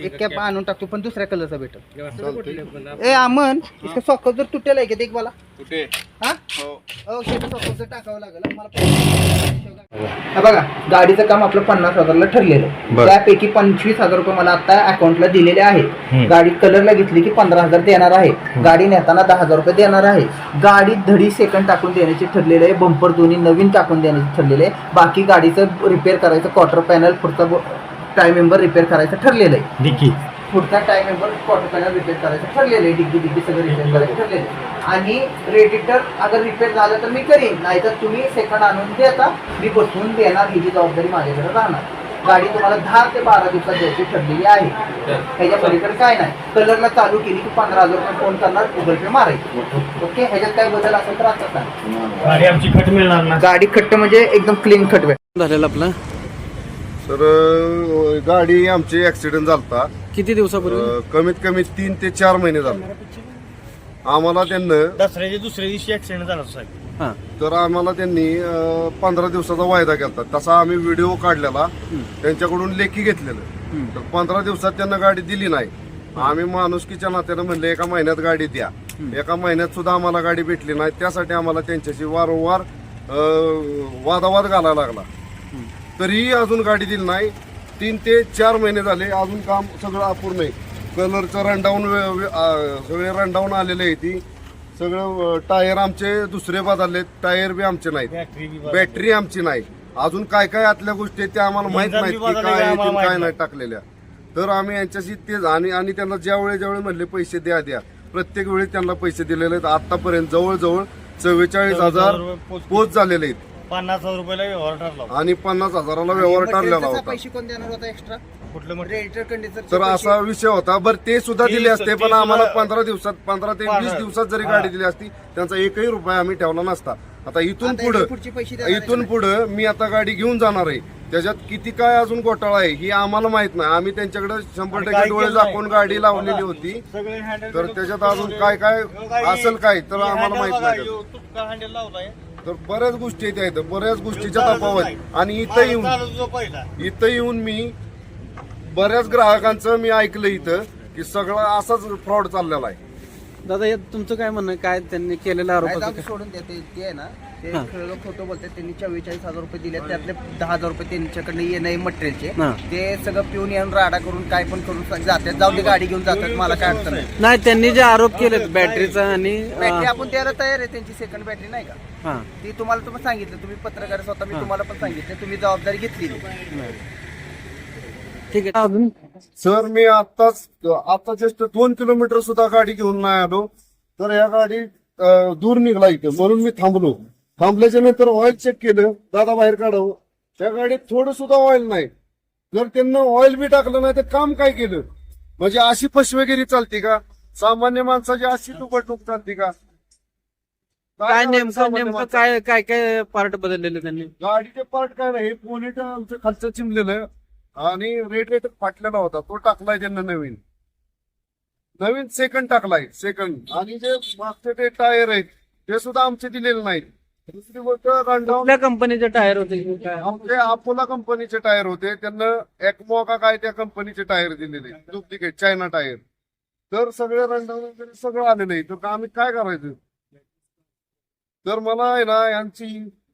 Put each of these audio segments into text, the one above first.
एक कॅप आणून टाकतो पण दुसऱ्या कलरचा भेटतो ए आमन इतकं सॉकर जर तुटेल आहे का देख मला कुठे? हा? हो. हो टाकावं लागेल मला हा बघा गाडीचं काम आपलं पन्नास हजारला ठरलेलं आहे. त्यापैकी पंचवीस हजार रुपये मला आता अकाउंटला दिलेले आहेत. गाडी कलरला घेतली की पंधरा हजार देणार आहे. गाडी नेताना दहा हजार रुपये देणार आहे. गाडी धडी सेकंड टाकून देण्याची ठरलेली आहे. बंपर दोन्ही नवीन टाकून देण्याची ठरलेली आहे. बाकी गाडीचं रिपेअर करायचं क्वार्टर पॅनल पुढचा टाय मेंबर रिपेअर करायचं ठरलेलं आहे. पुढचा tie member quarter panel repair करायचं. ठरलेलं आहे डिग्गी डिग्गी सगळं रिपेअर करायचं ठरलेलं आहे. आणि रेडिटर अगर रिपेअर झालं तर मी करीन. नाहीतर तुम्ही सेकंड आणून देता मी बसवून देणार ही जी जबाबदारी माझ्याकडे राहणार. गाडी तुम्हाला दहा ते बारा दिवसात द्यायची ठरलेली आहे. ह्याच्या पलीकडे काय नाही. कलरला चालू केली की पंधरा हजार रुपये फोन करणार गुगल पे मारायचे. ओके? ह्याच्यात काय बदल असेल तर आता सांग. गाडी आमची खट मिळणार ना? गाडी खट्ट म्हणजे एकदम क्लीन खट झालेलं आपलं? तर गाडी आमची ऍक्सिडेंट झालता. किती दिवसापूर्वी? अं, कमीत कमी तीन ते चार महिने झाले. आम्हाला त्यांना दसऱ्याच्या दुसऱ्या दिवशी ऍक्सिडेंट झाला होता साहेब. हा. तर आम्हाला त्यांनी अं, पंधरा दिवसाचा वायदा केला तसा आम्ही व्हिडिओ काढलेला. त्यांच्याकडून लेखी घेतलेलं. तर पंधरा दिवसात त्यांना गाडी दिली नाही. आम्ही माणुसकीच्या नात्यानं म्हणले एका महिन्यात गाडी द्या. एका महिन्यात सुद्धा आम्हाला गाडी भेटली नाही. त्यासाठी आम्हाला त्यांच्याशी वारंवार अं, वादावाद घालायला लागला. तरीही अजून गाडी दिली नाही. तीन ते चार महिने झाले. अजून काम सगळं अपूर्ण आहे. कलरचं रनडाऊन सगळे रनडाऊन आलेले आहे ती. सगळं टायर आमचे दुसरे बदलले टायर बी आमचे नाहीत. बॅटरी आमची नाही. अजून काय काय आतल्या गोष्टी आहेत त्या आम्हाला माहीत नाहीत की काय आहे, काय नाही टाकलेल्या. तर आम्ही यांच्याशी तेच आणि आणि त्यांना ज्यावेळी ज्यावेळी म्हणले पैसे द्या द्या. प्रत्येक वेळी त्यांना पैसे दिलेले आहेत. आतापर्यंत जवळजवळ चव्वेचाळीस हजार पोच झालेले आहेत. पन्नास हजार रुपयाला व्यवहार ठरला होता. आणि पन्नास हजाराला व्यवहार ठरलेला होता. पैसे कोण देणार होता एक्स्ट्रा कुठलं म्हणजे रेडिटर कंडिशन तर असा विषय होता. बरं ते सुद्धा ते दिले असते पण आम्हाला सुद्धा- पंधरा दिवसात पंधरा ते पंधरा- वीस दिवसात जरी हा. गाडी दिली असती त्यांचा एकही रुपया आम्ही ठेवला नसता. आता इथून आता पुढं इथे पुढचे पैसे देणार आहे इथून पुढं मी आता गाडी घेऊन जाणार आहे. त्याच्यात किती काय अजून घोटाळा आहे ही आम्हाला माहीत नाही. आम्ही त्यांच्याकडे शंभर टक्के काय डोळे केलं नाही. झाकून गाडी लावलेली होती. सगळे तर त्याच्यात अजून काय काय असेल काय तर आम्हाला माहीत नाही त्याचं. हँडल लावलाय. तर बऱ्याच गोष्टी आहेत इथं. बऱ्याच गोष्टीच्या तफावत. आणि इथं येऊन इथं येऊन मी बऱ्याच ग्राहकांचं मी ऐकलं इथं की सगळं असाच फ्रॉड चाललेला आहे. दादा यात तुमचं काय म्हणणं? आहे? काय त्यांनी दे, काय? सोडून देते ते आहे ना ते हा. खेळ खोटं बोलतात. त्यांनी चव्वेचाळीस हजार रुपये दिले त्यातले दहा हजार रुपये त्यांच्याकडे येणं मटेरियलचे. हा. ते सगळं पिऊन येऊन राडा करून काय पण करून सा- जातात. जाऊ दे गाडी घेऊन जातात. मला काय अडचण नाही. नाही त्यांनी जे आरोप केलेत बॅटरीचा आणि बॅटरी अं, आपण द्यायला तयार आहे त्यांची सेकंड बॅटरी नाही का? हा. ती तुम्हाला तुम्ही सांगितलं. तुम्ही पत्रकार स्वतः मी हा. तुम्हाला पण सांगितलं. तुम्ही जबाबदारी घेतली ठीक आहे. अजून? सर मी आताच आता जस्ट दोन किलोमीटर सुद्धा गाडी घेऊन नाही आलो. तर या गाडी अं, दूर निघला इथे. म्हणून मी थांबलो. थांबल्याच्या नंतर ऑइल चेक केलं दादा बाहेर काढावं. त्या गाडीत थोडं सुद्धा ऑइल नाही. जर त्यांना ऑइल बी टाकलं नाही तर काम काय केलं? म्हणजे अशी फसवेगिरी चालते का? सामान्य माणसाची अशी टुकटूक चालते का? काय नेमकं सामान्य नेमकं? काय काय काय पार्ट बदललेले त्यांनी? गाडीचे पार्ट काय नाही पोनेट आमचं खालचं चिमलेलं आणि रेट रेट फाटलेला होता. तो टाकलाय त्यांना नवीन. नवीन सेकंड टाकलाय सेकंड आणि जे मागचे ते टायर आहेत ते सुद्धा आमचे दिलेले नाहीत. दुसरी गोष्ट कुठल्या कंपनीचे टायर होते? आमचे अपोला कंपनीचे टायर होते. त्यांना एकमो का काय त्या कंपनीचे टायर दिलेले. Duplicate China tyre. तर सगळे वगैरे सगळं आलेलं आहे. तर आम्ही काय करायचं? तर मला आहे ना यांची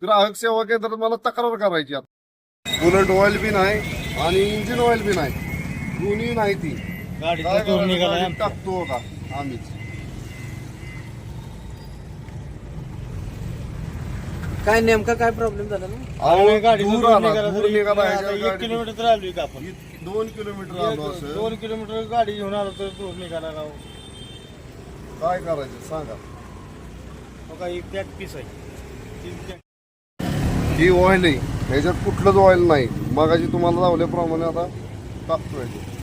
ग्राहक सेवा केंद्रात मला तक्रार करायची आता बुलेट ऑइल बी नाही आणि इंजिन ऑइल बी नाही. दोन्ही नाही ती. टाकतो का आम्हीच. काय नेमका काय प्रॉब्लेम झाला ना? अहो, गाडी दूर आला, दूर निघाला ह्याच्या एक. किलोमीटर तर आलोय का आपण? इत- दोन किलोमीटर आलो असं. दोन किलोमीटर गाडी घेऊन आलो तर दूर निघाला राव. काय करायचं सांगा. हो का एक पॅक पीस आहे. तीन pack. ही ऑइल आहे. ह्याच्यात कुठलंच ऑइल नाही. मगाशी तुम्हाला लावल्याप्रमाणे आता टाकतोय ते.